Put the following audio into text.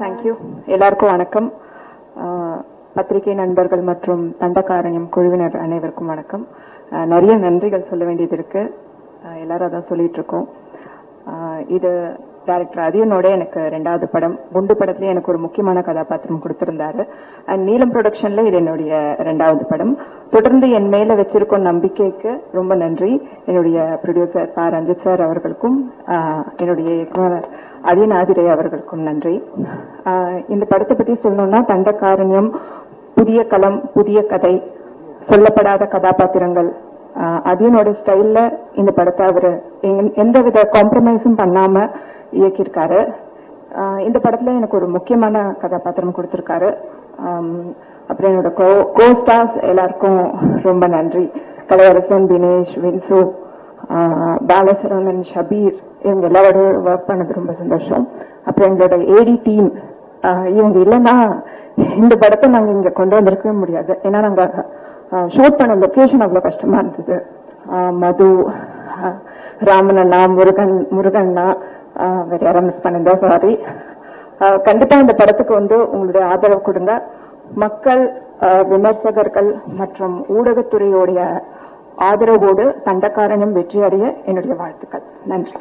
Thank you எல்லாருக்கும் வணக்கம். பத்திரிகை நண்பர்கள் மற்றும் தண்டக்காரண்யம் குழுவினர் அனைவருக்கும் வணக்கம். நிறைய நன்றிகள் சொல்ல வேண்டியது இருக்கு. எல்லாரும் அதான் சொல்லிட்டு இருக்கோம். இது டைரக்டர் அதியனோட எனக்கு ரெண்டாவது படம். குண்டு படத்துல எனக்கு ஒரு முக்கியமான கதாபாத்திரம் கொடுத்திருந்தாரு. அண்ட் நீலம் ப்ரொடக்ஷன்ல இது என்னுடைய ரெண்டாவது படம். தொடர்ந்து என் மேல வச்சிருக்கும் நம்பிக்கைக்கு ரொம்ப நன்றி. என்னுடைய ப்ரொடியூசர் ப ரஞ்சித் சார் அவர்களுக்கும் என்னுடைய இயக்குனர் அதியன் ஆதிரை அவர்களுக்கும் நன்றி. இந்த படத்தை பத்தி சொல்லணும்னா தண்டக்காரண்யம் புதிய களம் புதிய கதை சொல்லப்படாத கதாபாத்திரங்கள். ஆஹ் அதியனோட ஸ்டைல்ல இந்த படத்தை அவரு எந்த வித காம்ப்ரமைஸும் பண்ணாம இயக்கியிருக்காரு. ஆஹ் இந்த படத்துல எனக்கு ஒரு முக்கியமான கதாபாத்திரம் கொடுத்திருக்காரு. அப்புறம் என்னோட கோ ஸ்டார்ஸ் எல்லாருக்கும் ரொம்ப நன்றி. கலையரசன் தினேஷ் வின்சு பாலசரவணன் ஷபீர் இவங்க எல்லாரோட ஒர்க் பண்ணது ரொம்ப சந்தோஷம். அப்புறம் எங்களோட ஏடி டீம் இவங்க இல்லைன்னா இந்த படத்தை நாங்க இங்க கொண்டு வந்திருக்கவே முடியாது. ஏன்னா நாங்க ஷூட் பண்ண லொகேஷன் அவ்வளவு கஷ்டமா இருந்தது. ஆஹ் மது ராமனண்ணா ராமன் அண்ணா முருகன் முருகண்ணா ஆஹ் வேற யாரும் மிஸ் பண்ணிருந்தா சாரி கண்டிப்பா இந்த படத்துக்கு வந்து உங்களுடைய ஆதரவு கொடுங்க. மக்கள் ஆஹ் விமர்சகர்கள் மற்றும் ஊடகத்துறையோடைய ஆதரவோடு தண்டக்காரனும் வெற்றியடைய என்னுடைய வாழ்த்துக்கள். நன்றி.